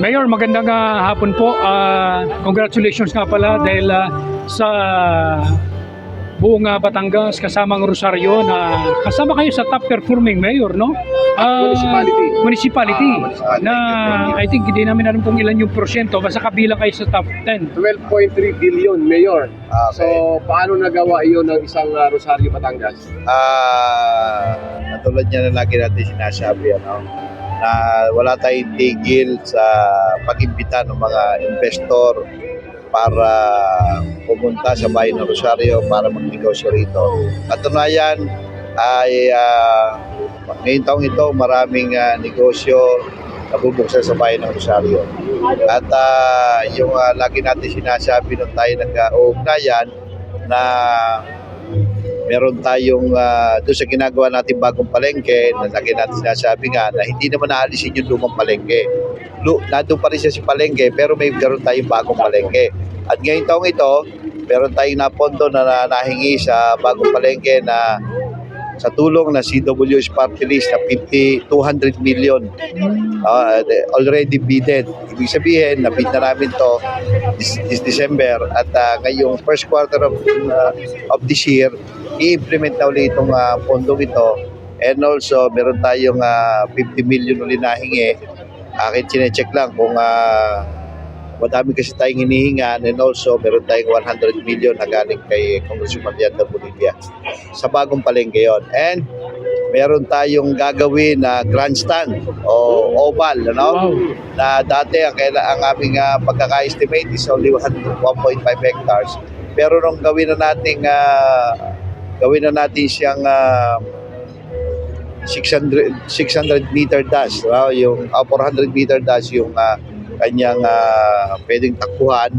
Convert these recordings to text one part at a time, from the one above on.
Mayor, magandang ah, hapon po. Ah, congratulations nga pala dahil ah, sa buong ah, Batangas kasamang Rosario na kasama kayo sa top performing mayor, no? Ah, Municipality. Municipality. Ah, municipality. na I think hindi namin alam kung ilan yung porsyento basta kabilang kayo sa top 10. 12.3 billion, Mayor. Okay. So, paano nagawa iyon ng isang uh, Rosario, Batangas? Ah, katulad niya na lagi natin sinasabi, ano, na wala tayong tigil sa pag-imbita ng mga investor para pumunta sa bayan ng Rosario para magnegosyo rito. Katunayan ay ah, ngayong taong ito maraming ah, negosyo na bubuksan sa bayan ng Rosario. At ah, yung ah, lagi natin sinasabi nung tayo nag-uugnayan na meron tayong uh, doon sa ginagawa natin bagong palengke, na lagi natin sinasabi nga na hindi naman naalisin yung lumang palengke. Lu, nandun pa rin siya si palengke pero may meron tayong bagong palengke. At ngayong taong ito, meron tayong napondo na, na nahingi sa bagong palengke na sa tulong ng CWS Party List na 50, 200 million uh, already bidded. Ibig sabihin, nabid na namin to this, this December at uh, ngayong first quarter of, uh, of this year, i-implement na ulit itong uh, pondong ito and also meron tayong uh, 50 million ulit na hingi. Akin chinecheck lang kung uh, madami kasi tayong hinihingan and also meron tayong 100 million na galing kay Congressman Yanda Bolivia sa bagong palengke yon. And meron tayong gagawin na grandstand o oval, ano? Wow. na dati ang, ang aming uh, pagkaka-estimate is only 1 1.5 hectares. Pero nung gawin na nating ah, gawin na natin siyang ah, 600 600 meter dash, wow, yung ah, 400 meter dash yung ah, kanyang ah, pwedeng takbuhan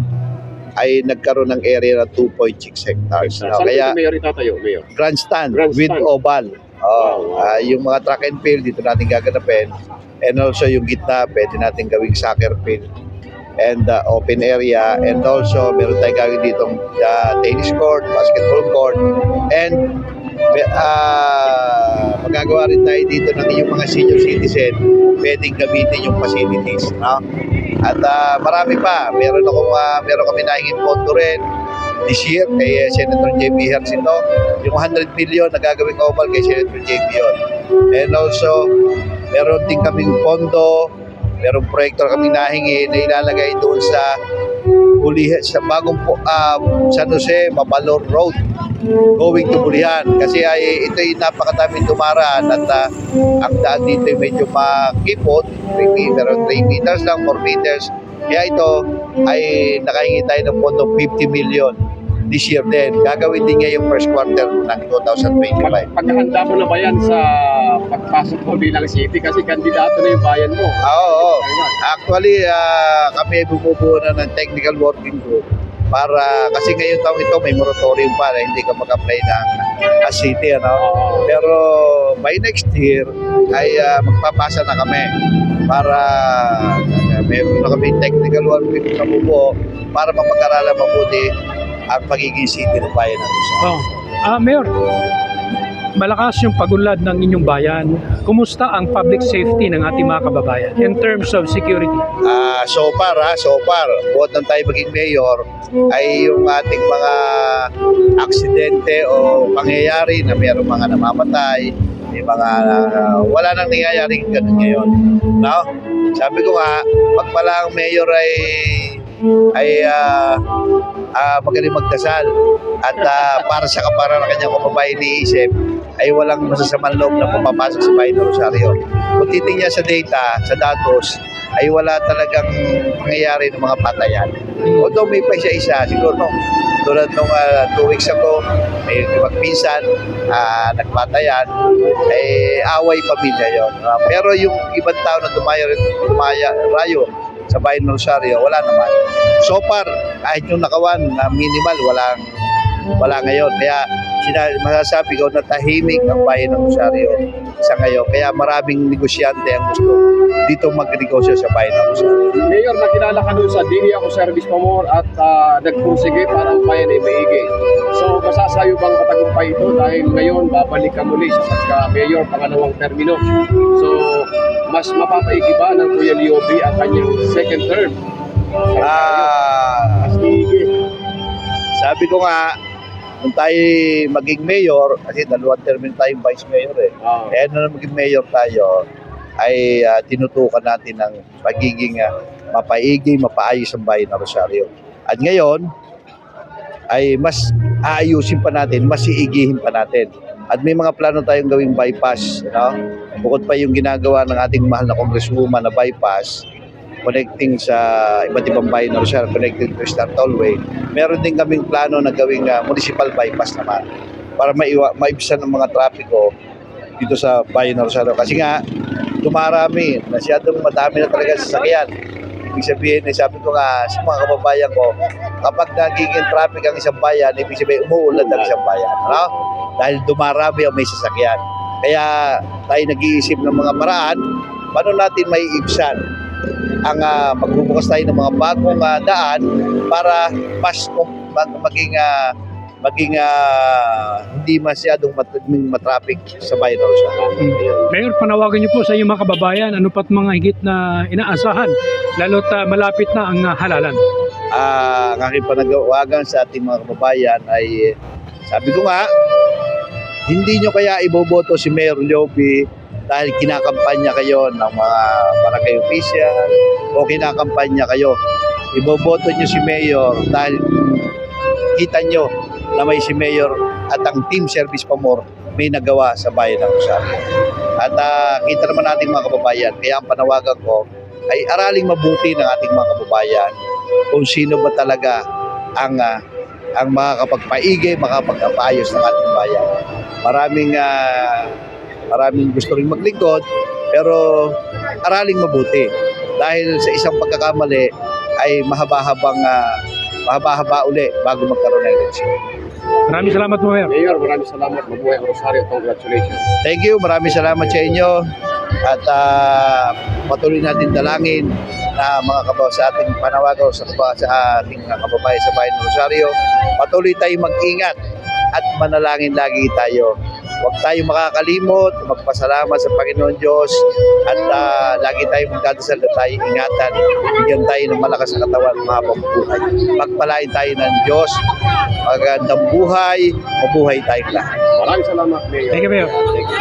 ay nagkaroon ng area na 2.6 hectares. Saan Kaya Mayor, itatayo, Mayor? grandstand, Grandstand. with oval. Oh, Wow. ah, yung mga track and field dito natin gaganapin. And also yung gitna, pwede natin gawing soccer field and uh, open area. And also meron tayong gawin dito uh, tennis court, basketball court. And uh, magagawa rin tayo dito ng yung mga senior citizen. Pwedeng gamitin yung facilities no? at uh, marami pa. Meron akong uh, meron kami nahingin pondo rin. This year kay uh, Senator JB Hercito yung 100 million na gagawing oval kay Senator JB yun. And also meron din kaming pondo merong proyekto kami nahingi na ilalagay doon sa Bulihan, sa bagong po, ah, San Jose, Mabalor Road going to Bulihan. Kasi ay ito ay napakadaming dumaraan at ah, ang daan dito ay medyo makipot 3 meter, 3 meters lang, 4 meters. Kaya ito ay nakahingi tayo ng pondo 50 million this year din. Gagawin din ngayong first quarter ng 2025. Pag, paghahanda mo na ba yan sa pagpasok mo bilang city? Kasi kandidato na yung bayan mo. Ah, Oo, oo. Actually, ah, kami ay bumubuo na ng technical working group para kasi ngayong taong ito may moratorium pa na hindi ka mag-apply ng as city ano. Pero by next year ay ah, magpapasa na kami para uh, may na kami technical working group na bubuo para mapag-aralan mabuti ang pagiging city ng bayan ng Luzon. Oh. Ah, Mayor, malakas yung pagunlad ng inyong bayan. Kumusta ang public safety ng ating mga kababayan in terms of security? Ah, so far ha, so far, buhat nang tayo maging mayor, ay yung ating mga aksidente o pangyayari na mayroong mga namamatay, may mga ah, wala nang nangyayaring ganun ngayon. No? Sabi ko nga, pag pala ang mayor ay ay ah, ah, magaling magdasal at ah, para sa kapara ng kanyang kababayan iniisip ay walang masasamang loob na pumapasok sa bahay ng Rosario. Kung titingnan sa data, sa datos, ay wala talagang pangyayari ng mga patayan. Although may pa isa-isa, siguro nung tulad nung ah, two weeks ago, may magpinsan, ah, nagpatayan, eh, away pamilya yon. pero yung ibang tao na dumaya, dumaya, rayo sa bayan Rosario, wala naman. So far, kahit yung nakawan na minimal, walang wala ngayon. Kaya sina, masasabi ko na tahimik ang bayan ng Rosario sa ngayon. Kaya maraming negosyante ang gusto dito magnegosyo sa bayan ng Rosario. Mayor, nakilala ka doon sa Dini ako Service Pamor at uh, nagpursige para ang bayan ay maigi. So, masasayo bang matagumpay ito dahil ngayon babalik ka muli sa pagka-mayor pangalawang termino. So, mas mapapaigi ba ng Kuya Liobi ang kanyang second term? Ah, Mas maigi. sabi ko nga, kung tayo maging mayor, kasi dalawang term tayong vice mayor eh. Ah, Kaya na maging mayor tayo, ay ah, tinutukan natin ng pagiging ah, mapaigi, mapaayos ang bayan ng Rosario. At ngayon, ay mas aayusin pa natin, mas iigihin pa natin. At may mga plano tayong gawing bypass, no? Bukod pa yung ginagawa ng ating mahal na congresswoman na bypass, connecting sa iba't ibang bayan ng Rosario, connecting to Star Tollway, meron din kaming plano na gawing ah, municipal bypass naman para maiwa, maibsan ng mga trapiko dito sa bayan ng Rosario. Kasi nga, dumarami, masyadong madami na talaga sasakyan. Ibig sabihin, eh, sabi ko nga sa mga kababayan ko, kapag nagiging traffic ang isang bayan, ibig sabihin umuulan ang isang bayan. Ano? Dahil dumarami ang may sasakyan. Kaya tayo nag-iisip ng mga paraan, paano natin may ibsan ang uh, magbubukas tayo ng mga bagong ah, daan para mas mag, maging ah, maging ah, hindi masyadong mat- matraffic sa bayan ng Rosario. Mayor, panawagan niyo po sa inyong mga kababayan, ano pat mga higit na inaasahan, lalo't ah, malapit na ang ah, halalan. Ah, ang aking panagawagan sa ating mga kababayan ay sabi ko nga, hindi nyo kaya iboboto si Mayor Liopi dahil kinakampanya kayo ng mga barangay official o kinakampanya kayo. Iboboto nyo si Mayor dahil kita nyo na may si Mayor at ang team service pamor may nagawa sa bayan ng Rosario. At ah, kita naman natin mga kababayan, kaya ang panawagan ko ay araling mabuti ng ating mga kababayan kung sino ba talaga ang ah, ang makakapagpaigay, makakapagpaayos ng ating bayan. Maraming ah, maraming gusto ring maglingkod, pero araling mabuti. Dahil sa isang pagkakamali ay mahaba-habang ah, mahaba-haba uli bago magkaroon ng eleksyon. Maraming salamat po, Mayor. Mayor, maraming salamat. Mabuhay ang Rosario. Congratulations. Thank you, maraming salamat sa inyo at ah, patuloy natin dalangin na mga kababayan sa ating panawagan sa, sa ating mga kababayan sa bayan ng Rosario. Patuloy tayong mag-ingat at manalangin lagi tayo. Huwag tayong makakalimot, magpasalamat sa Panginoon Diyos at ah, lagi tayong magdadasal na tayo ingatan. Bigyan tayo ng malakas na katawan, mahabang buhay. Pagpalain tayo ng Diyos, magandang buhay, mabuhay tayong lahat. Maraming salamat, Mayor. Thank you, Mayor. Thank you.